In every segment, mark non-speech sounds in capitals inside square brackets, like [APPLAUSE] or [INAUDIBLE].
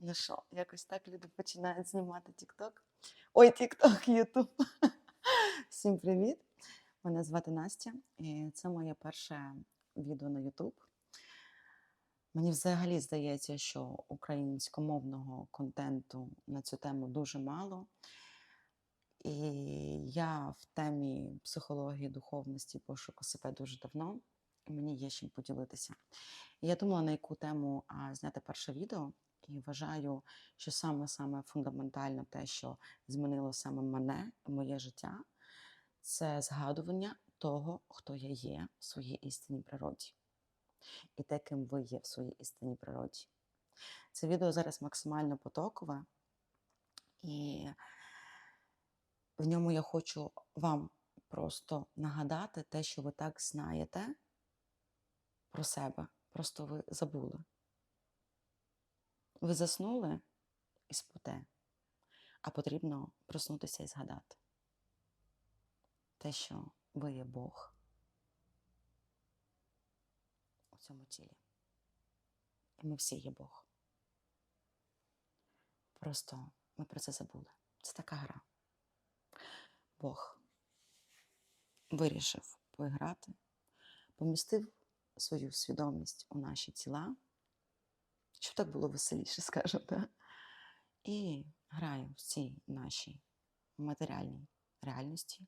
Ну що, якось так люди починають знімати TikTok. Ой, TikTok, YouTube. [LAUGHS] Всім привіт! Мене звати Настя, і це моє перше відео на YouTube. Мені взагалі здається, що українськомовного контенту на цю тему дуже мало. І я в темі психології, духовності, пошуку себе дуже давно, і мені є чим поділитися. Я думала, на яку тему зняти перше відео, і вважаю, що саме саме фундаментально те, що змінило саме мене і моє життя, це згадування того, хто я є в своїй істинній природі, і те, ким ви є в своїй істинній природі. Це відео зараз максимально потокове, і в ньому я хочу вам просто нагадати те, що ви так знаєте про себе. Просто ви забули. Ви заснули і спите, а потрібно проснутися і згадати те, що ви є Бог у цьому тілі. І ми всі є Бог. Просто ми про це забули. Це така гра. Бог вирішив поіграти, помістив свою свідомість у наші тіла, щоб так було веселіше, [LAUGHS] скажемо, да? і грає в цій нашій матеріальній реальності,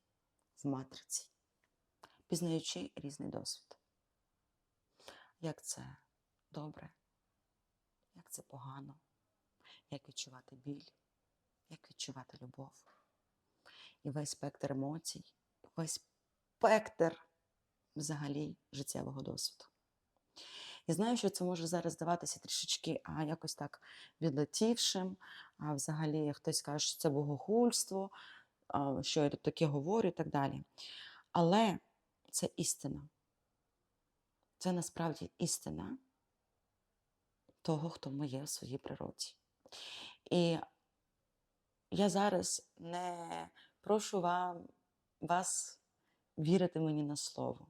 в матриці, пізнаючи різний досвід. Як це добре, як це погано, як відчувати біль, як відчувати любов. І весь спектр емоцій, весь спектр взагалі життєвого досвіду. Я знаю, що це може зараз здаватися трішечки а якось так відлетівшим, а взагалі хтось каже, що це богохульство, що я таке говорю і так далі. Але це істина. Це насправді істина того, хто ми є в своїй природі. І я зараз не прошу вам, вас вірити мені на слово.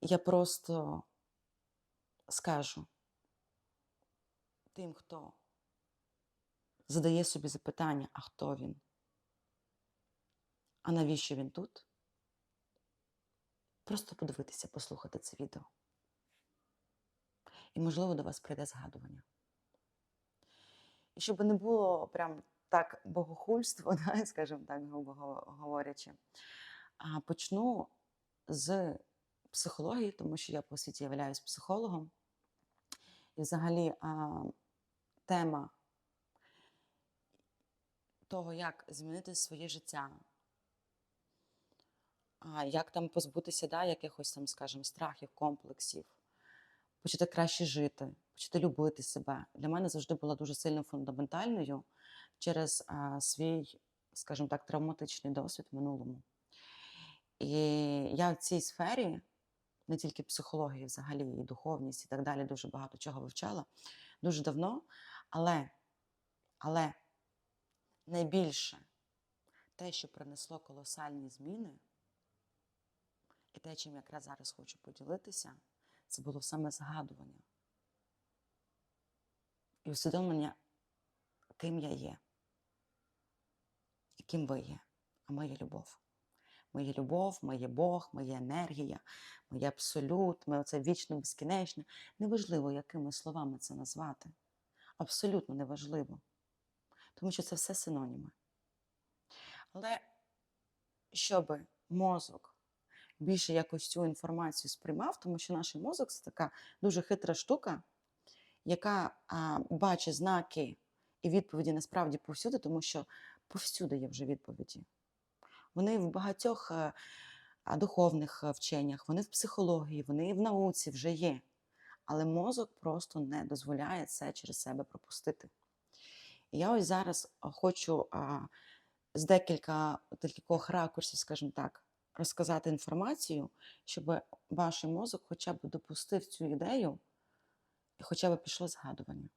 Я просто скажу тим, хто задає собі запитання, а хто він? А навіщо він тут? Просто подивитися, послухати це відео. І, можливо, до вас прийде згадування. І щоб не було прям так богохульство, [LAUGHS] да, скажімо так, грубо говорячи, почну з психології, тому що я по світі являюсь психологом. І взагалі а, тема того, як змінити своє життя, а, як там позбутися да, якихось там, скажімо, страхів, комплексів, почати краще жити, почати любити себе. Для мене завжди була дуже сильно фундаментальною через а, свій, скажімо так, травматичний досвід в минулому. І я в цій сфері, не тільки психології, взагалі, і духовність, і так далі, дуже багато чого вивчала дуже давно. Але, але найбільше те, що принесло колосальні зміни, і те, чим якраз зараз хочу поділитися, це було саме згадування і усвідомлення, ким я є, і ким ви є, а моя любов. Моя любов, моє Бог, моя енергія, моє абсолют, моє оце вічне, безкінечне. Неважливо, якими словами це назвати. Абсолютно неважливо. Тому що це все синоніми. Але щоб мозок більше якось цю інформацію сприймав, тому що наш мозок це така дуже хитра штука, яка а, бачить знаки і відповіді насправді повсюди, тому що повсюди є вже відповіді. Вони в багатьох е, духовних е, вченнях, вони в психології, вони в науці вже є. Але мозок просто не дозволяє це через себе пропустити. І я ось зараз хочу з декілька декількох ракурсів, скажімо так, розказати інформацію, щоб ваш мозок хоча б допустив цю ідею і хоча б пішло згадування.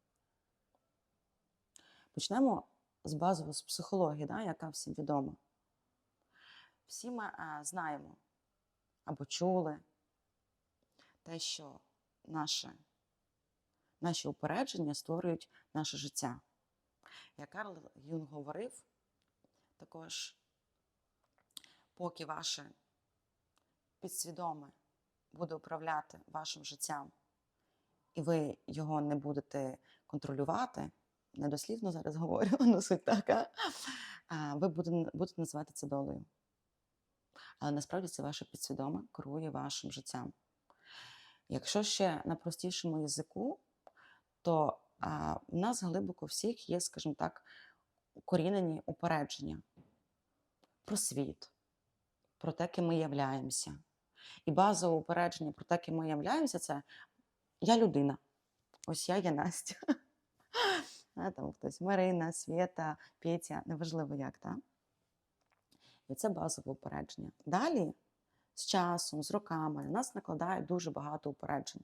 Почнемо з базової з психології, да, яка всім відома. Всі ми а, знаємо або чули те, що наше наші упередження створюють наше життя. Як Карл Юнг говорив, також, поки ваше підсвідоме буде управляти вашим життям, і ви його не будете контролювати, недослівно зараз говорю, але [LAUGHS] суть така, ви будете називати це долею. Але насправді це ваше підсвідоме керує вашим життям. Якщо ще на простішому язику, то а, у нас глибоко всіх є, скажімо так, укорінені упередження про світ, про те, ким ми являємося. І базове упередження про те, ким ми являємося, це я людина. Ось я є Настя. [LAUGHS] А, там хтось Марина, Свєта, Петя, неважливо як, так? І це базове упередження. Далі, з часом, з роками, на нас накладає дуже багато упереджень.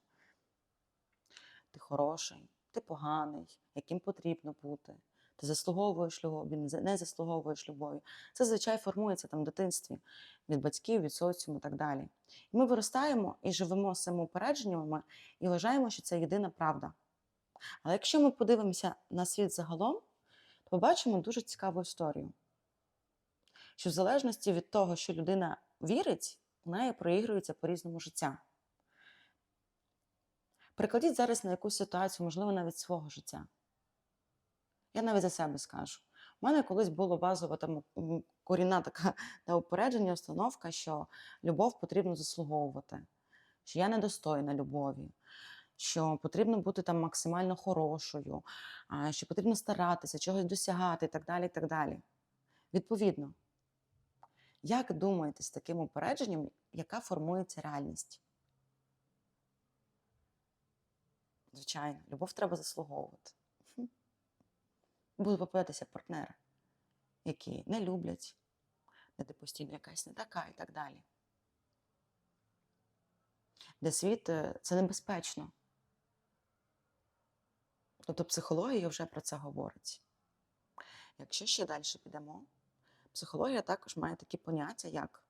Ти хороший, ти поганий, яким потрібно бути. Ти заслуговуєш любові, не заслуговуєш любові. Це зазвичай формується там в дитинстві від батьків, від соціуму і так далі. І ми виростаємо і живемо з цими упередженнями і вважаємо, що це єдина правда. Але якщо ми подивимося на світ загалом, то побачимо дуже цікаву історію. Що в залежності від того, що людина вірить, у неї проігрується по-різному життя. Прикладіть зараз на якусь ситуацію, можливо, навіть свого життя. Я навіть за себе скажу. У мене колись було базова там корінна така [LAUGHS] та упередження, установка, що любов потрібно заслуговувати, що я недостойна любові, що потрібно бути там максимально хорошою, що потрібно старатися, чогось досягати і так далі. і так далі. Відповідно, як думаєте з таким упередженням, яка формується реальність? Звичайно, любов треба заслуговувати. Хм. Будуть попадатися партнери, які не люблять, де постійно якась не така і так далі. Де світ е, це небезпечно. Тобто психологія вже про це говорить. Якщо ще далі підемо, психологія також має такі поняття, як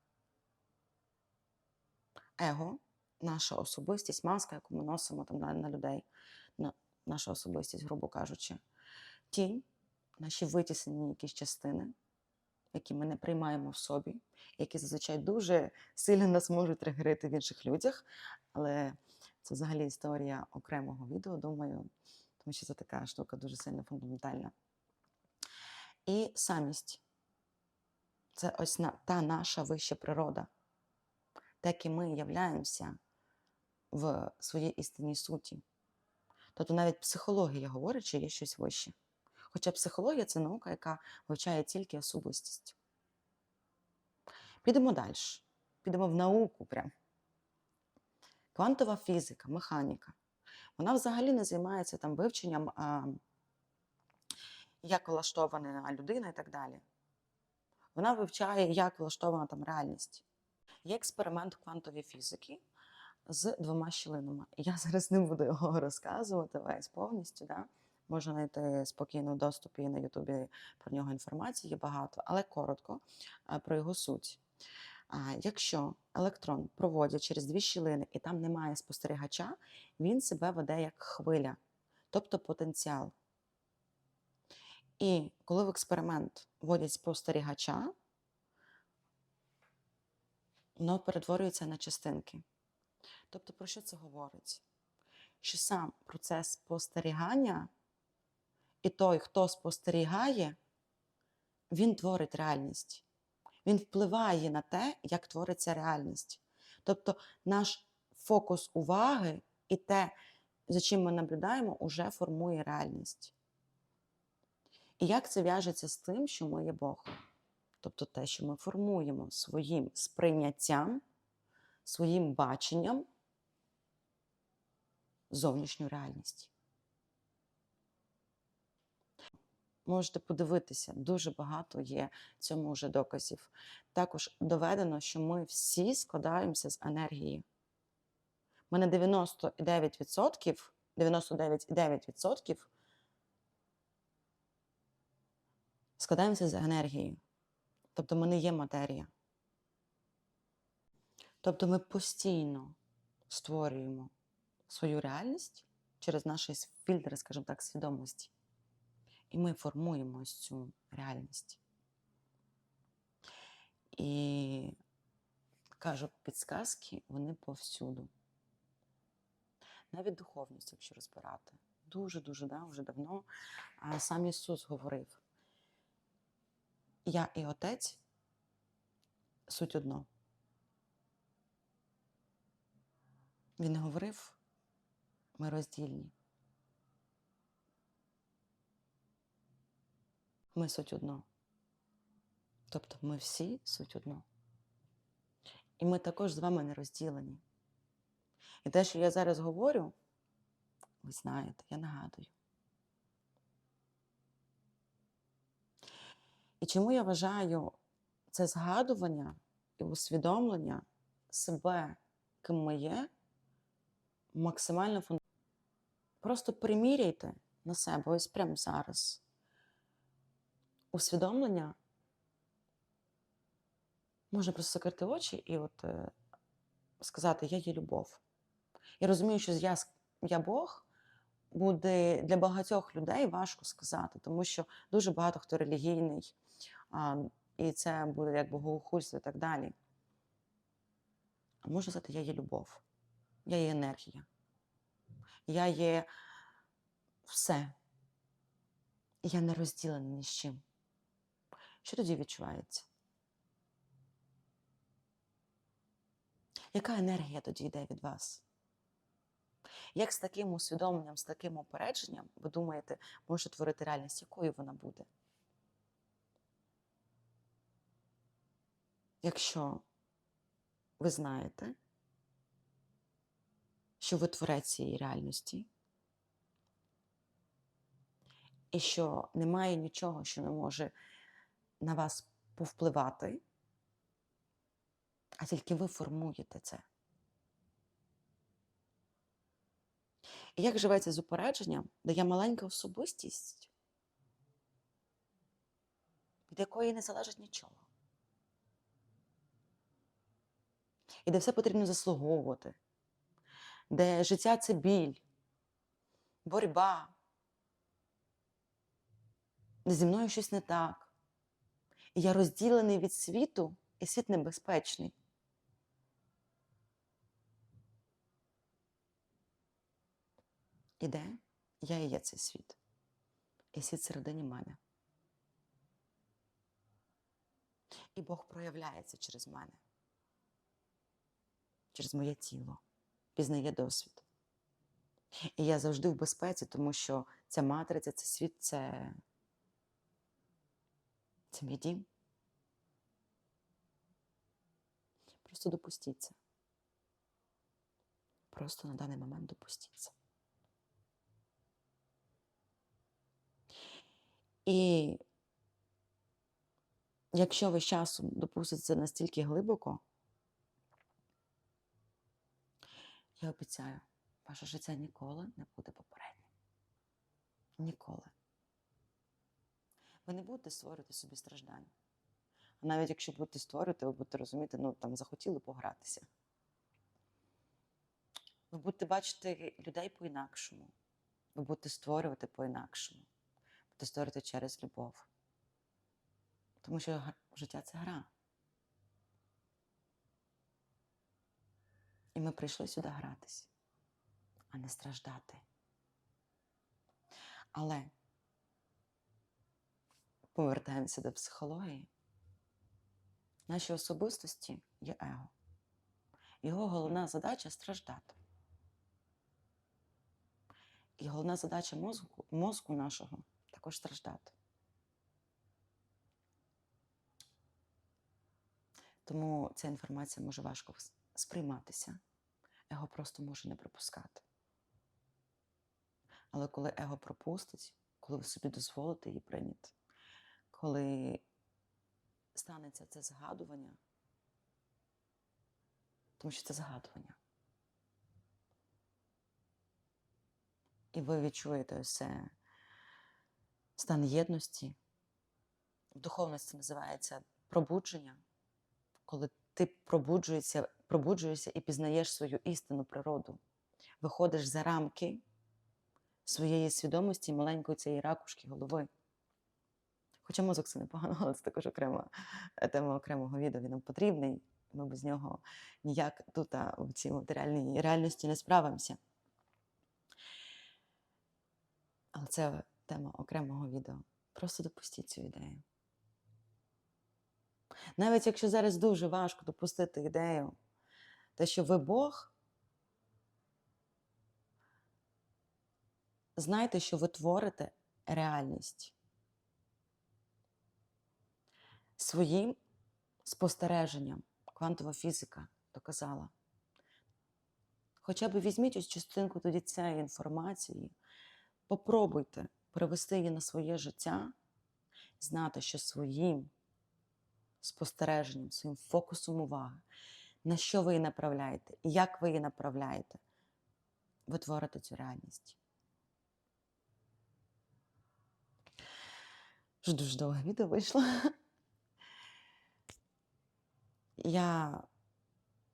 его, наша особистість, маска, яку ми носимо там на, на людей, на, наша особистість, грубо кажучи, тінь, наші витіснені якісь частини, які ми не приймаємо в собі, які зазвичай дуже сильно нас можуть тригерити в інших людях. Але це взагалі історія окремого відео, думаю, тому що це така штука дуже сильно фундаментальна. І самість це ось на, та наша вища природа, те, ким ми являємося в своїй істинній суті. Тобто навіть психологія говорить, що є щось вище. Хоча психологія це наука, яка вивчає тільки особистість. Підемо далі. Підемо в науку прям. Квантова фізика, механіка. Вона взагалі не займається там вивченням, а, як влаштована людина і так далі. Вона вивчає, як влаштована там реальність. Є експеримент квантової фізики з двома щілинами. Я зараз не буду його [LAUGHS] розказувати весь повністю. Да? Можна знайти спокійно в доступі на Ютубі про нього інформації, є багато, але коротко про його суть. Якщо електрон проводять через дві щілини і там немає спостерігача, він себе веде як хвиля, тобто потенціал. І коли в експеримент вводять спостерігача, воно перетворюється на частинки. Тобто, про що це говорить? Що сам процес спостерігання і той, хто спостерігає, він творить реальність. Він впливає на те, як твориться реальність. Тобто наш фокус уваги і те, за чим ми наблюдаємо, уже формує реальність. І як це в'яжеться з тим, що ми є Бог? Тобто те, що ми формуємо своїм сприйняттям, своїм баченням зовнішню реальність. Можете подивитися, дуже багато є цьому вже доказів. Також доведено, що ми всі складаємося з енергії. Ми на 99%, 99,9% складаємося з енергії. Тобто ми не є матерія. Тобто ми постійно створюємо свою реальність через наші фільтри, скажімо так, свідомості. І ми формуємо ось цю реальність. І кажу, підсказки вони повсюду. Навіть духовність, якщо розбирати. Дуже-дуже да, вже давно сам Ісус говорив: Я і Отець суть одно. Він говорив, ми роздільні. Ми суть одно. Тобто ми всі суть одно. І ми також з вами не розділені. І те, що я зараз говорю, ви знаєте, я нагадую. І чому я вважаю це згадування і усвідомлення себе, ким ми є, максимально фундаментальним. Просто приміряйте на себе ось прямо зараз. Усвідомлення можна просто закрити очі і от е, сказати Я є любов. Я розумію, що я, я Бог буде для багатьох людей важко сказати, тому що дуже багато хто релігійний, а, і це буде як богохульство і так далі. Можна сказати, я є любов, я є енергія, я є все. Я не розділена ні з чим. Що тоді відчувається? Яка енергія тоді йде від вас? Як з таким усвідомленням, з таким упередженням, ви думаєте, може творити реальність, якою вона буде? Якщо ви знаєте, що ви творець цієї реальності, і що немає нічого, що не може на вас повпливати, а тільки ви формуєте це. І як живеться з упередженням, де є маленька особистість, від якої не залежить нічого. І де все потрібно заслуговувати, де життя це біль, боротьба, де зі мною щось не так. І я розділений від світу, і світ небезпечний. І де я і є цей світ. І світ всередині мене. І Бог проявляється через мене, через моє тіло, пізнає досвід. І я завжди в безпеці, тому що ця матриця, цей світ це, це мій дім. Просто допустіть це. Просто на даний момент допустіть це. І якщо ви з часом допустите це настільки глибоко, я обіцяю, ваше життя ніколи не буде попереднім. Ніколи. Ви не будете створювати собі страждання. А навіть якщо будете створювати, ви будете розуміти, ну там захотіли погратися. Ви будете бачити людей по-інакшому. Ви будете створювати по-інакшому. Будете створювати через любов. Тому що життя це гра. І ми прийшли сюди гратись, а не страждати. Але повертаємося до психології. В нашій особистості є его. Його головна задача страждати. І головна задача мозку, мозку нашого також страждати. Тому ця інформація може важко сприйматися. Его просто може не пропускати. Але коли его пропустить, коли ви собі дозволите її прийняти, коли станеться це згадування, тому що це згадування. І ви відчуєте ось це стан єдності. В духовності називається пробудження, коли ти пробуджуєшся, пробуджуєшся і пізнаєш свою істинну природу. Виходиш за рамки своєї свідомості маленької цієї ракушки голови. Хоча мозок це непогано, але це також окрема е, тема окремого відео. Він нам потрібний. Ми без нього ніяк тут а, в цій матеріальній реальності не справимося. Але це тема окремого відео. Просто допустіть цю ідею. Навіть якщо зараз дуже важко допустити ідею, те, що ви Бог, знайте, що ви творите реальність своїм спостереженням. Квантова фізика доказала. Хоча б візьміть ось частинку тоді цієї інформації, попробуйте перевести її на своє життя, знати, що своїм спостереженням, своїм фокусом уваги, на що ви її направляєте, як ви її направляєте, ви творите цю реальність. Дуже довге відео вийшло. Я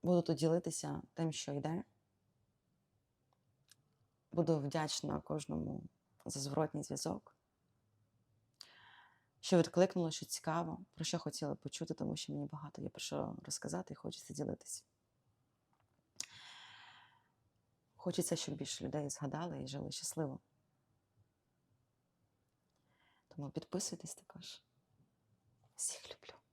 буду тут ділитися тим, що йде. Буду вдячна кожному за зворотній зв'язок. Що відкликнуло, що цікаво, про що хотіли почути, тому що мені багато є про що розказати і хочеться ділитися. Хочеться, щоб більше людей згадали і жили щасливо. Тому підписуйтесь також. Всіх люблю.